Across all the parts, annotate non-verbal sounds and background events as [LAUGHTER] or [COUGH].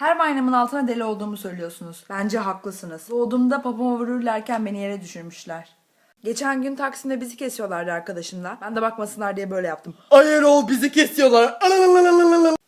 Her Vine'ımın altına deli olduğumu söylüyorsunuz. Bence haklısınız. Doğduğumda papama vururlarken beni yere düşürmüşler. Geçen gün Taksim'de bizi kesiyorlardı arkadaşımla. Ben de bakmasınlar diye böyle yaptım. Hayır o bizi kesiyorlar.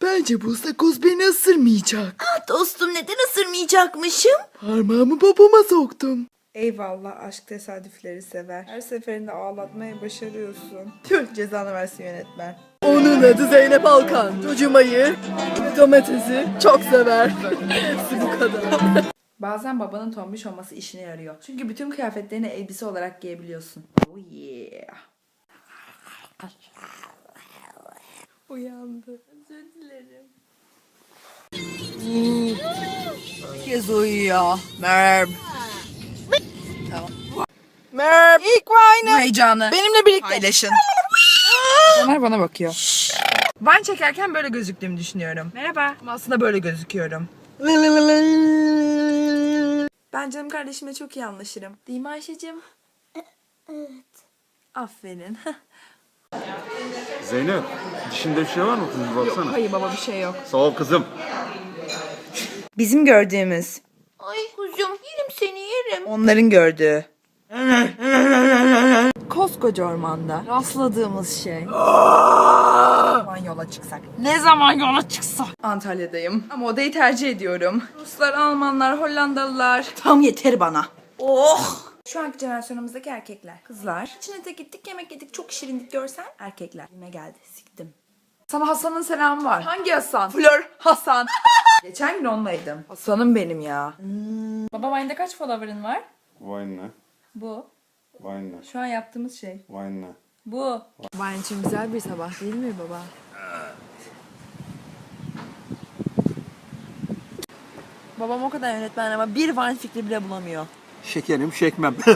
Bence bu sakoz beni ısırmayacak. Dostum neden ısırmayacakmışım? Parmağımı babama soktum. Eyvallah aşk tesadüfleri sever. Her seferinde ağlatmayı başarıyorsun. Tüh cezanı versin yönetmen. Onun adı Zeynep Alkan. Çocuğumayı ve domatesi çok sever. Hepsi [LAUGHS] bu kadar. Bazen babanın tombiş olması işine yarıyor. Çünkü bütün kıyafetlerini elbise olarak giyebiliyorsun. Oh yeah. Uyandı. Herkes uyuyor. Merhaba. Merhaba. İlk Bu heyecanı benimle birlikte. paylaşın. Onlar bana bakıyor. Van çekerken böyle gözüktüğümü düşünüyorum. Merhaba. Ama aslında böyle gözüküyorum. Ben canım kardeşimle çok iyi anlaşırım. Değil mi Ayşe'cim? Evet. Aferin. [LAUGHS] Zeynep, dişinde bir şey var mı kızım baksana. Hayır baba bir şey yok. Sağ ol kızım. Bizim gördüğümüz. Ay kuzum yerim seni yerim. Onların gördüğü. Koskoca ormanda rastladığımız şey. zaman yola çıksak? Ne zaman yola çıksak? Antalya'dayım. Ama odayı tercih ediyorum. Ruslar, Almanlar, Hollandalılar. Tam yeter bana. Oh. Şu anki jenerasyonumuzdaki erkekler. Kızlar. Çin'e gittik yemek yedik çok şirinlik görsen erkekler. Yine geldi siktim. Sana Hasan'ın selamı var. Hangi Hasan? Flör Hasan. [LAUGHS] Geçen gün onlaydım. Hasan'ım benim ya. Baba Vine'de kaç follower'ın var? Vay ne? Bu. Ne? Şu an yaptığımız şey. Ne? Bu. Vine için güzel bir sabah değil mi baba? Babam o kadar yönetmen ama bir Vine fikri bile bulamıyor. Şekerim şekmem. [LAUGHS]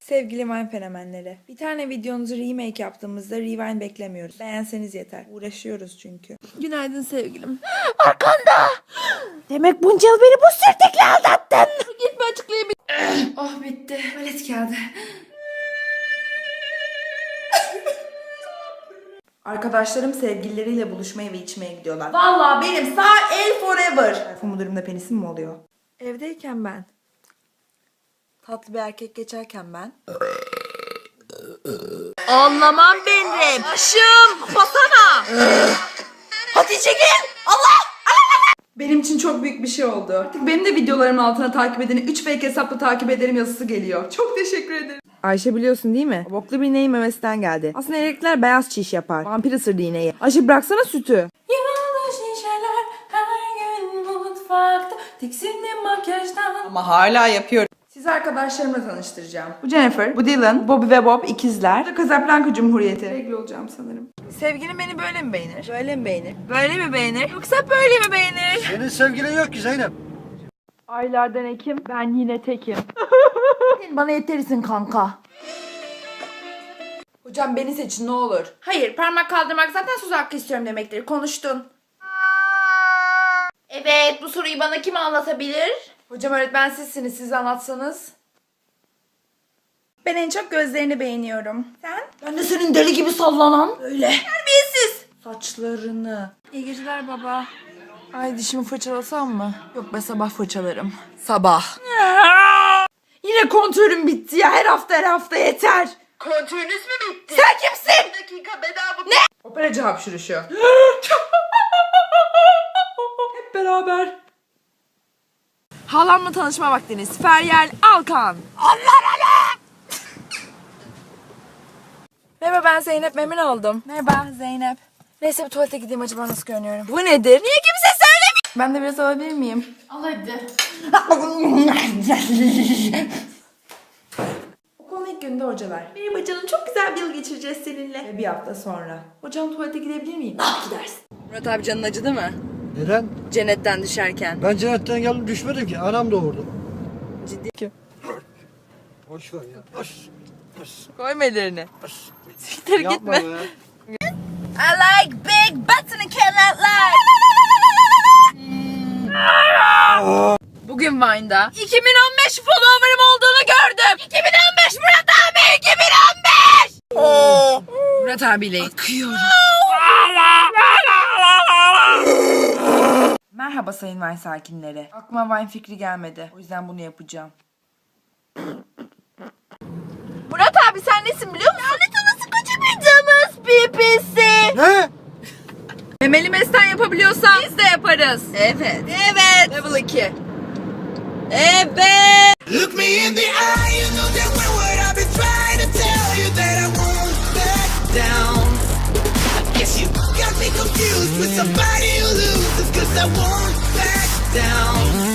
Sevgili Vine fenomenleri. Bir tane videonuzu remake yaptığımızda rewind beklemiyoruz. Beğenseniz yeter. Uğraşıyoruz çünkü. Günaydın sevgilim. Arkanda. Demek bunca yıl beni bu sürtekle aldattın. Arkadaşlarım sevgilileriyle buluşmaya ve içmeye gidiyorlar. Vallahi benim sağ el forever. Bu durumda penisim mi oluyor? Evdeyken ben. Tatlı bir erkek geçerken ben. Anlamam benim. Başım. Basana. Hadi çekil. Allah. Benim için çok büyük bir şey oldu. Artık benim de videolarımın altına takip edeni 3 fake hesapla takip ederim yazısı geliyor. Çok teşekkür ederim. Ayşe biliyorsun değil mi? Boklu bir ineğin memesinden geldi. Aslında inekler beyaz çiş yapar. Vampir ısırdı ineği. Ayşe bıraksana sütü. Yanlış şişeler her gün mutfakta. Tiksindim makyajdan. Ama hala yapıyorum. Sizi arkadaşlarımla tanıştıracağım. Bu Jennifer, bu Dylan, Bobby ve Bob ikizler. Bu da Casablanca Cumhuriyeti. Regl olacağım sanırım. Sevgilim beni böyle mi beğenir? Böyle mi beğenir? Böyle mi beğenir? Yoksa böyle mi beğenir? Senin sevgilin yok ki Zeynep. Aylardan Ekim, ben yine tekim. [LAUGHS] Bana yeterisin kanka. Hocam beni seçin ne olur. Hayır, parmak kaldırmak zaten söz hakkı istiyorum demektir. Konuştun. Evet bu soruyu bana kim anlatabilir? Hocam öğretmen sizsiniz, siz anlatsanız. Ben en çok gözlerini beğeniyorum. Sen? Ben de senin deli gibi sallanan. Öyle. Terbiyesiz. Saçlarını. İyi geceler baba. Ay dişimi fırçalasam mı? Yok be sabah fırçalarım. Sabah. Yine kontörüm bitti ya. Her hafta her hafta yeter. Kontürünüz mü bitti? Sen kimsin? Bir dakika bedava. Ne? Operacı hapşırışı. [GASPS] Hep beraber. Halamla tanışma vaktiniz. Feryal Alkan. Merhaba ben Zeynep memnun oldum. Merhaba Zeynep. Neyse bir tuvalete gideyim acaba nasıl görünüyorum. Bu nedir? Niye kimse? Ben de biraz alabilir miyim? Al hadi. [LAUGHS] Okulun ilk gününde hocalar. Merhaba canım çok güzel bir yıl geçireceğiz seninle. Ve bir hafta sonra. Hocam tuvalete gidebilir miyim? Ah gidersin. Murat abi canın acıdı mı? Neden? Cennetten düşerken. Ben cennetten geldim düşmedim ki. Anam doğurdu. Ciddi ki. Boş ver ya. Boş. Boş. Koyma ellerini. Siktir Yapma gitme. be. I like big butts and I cannot lie. Bugün Vine'da 2015 follower'ım olduğunu gördüm. 2015 Murat abi 2015. Murat abiyle akıyorum. Merhaba sayın Vine sakinleri. Aklıma Vine fikri gelmedi. O yüzden bunu yapacağım. Murat abi sen nesin biliyor musun? Lanet olası damız pipisi. Ne? Memeli mesten yapabiliyorsan Biz de yaparız. Evet. Evet. level 2. Evet. Look me in the eye, you know that we're what I've been trying to tell you that I won't back down. I guess you got me confused with somebody who loses, cause I won't back down.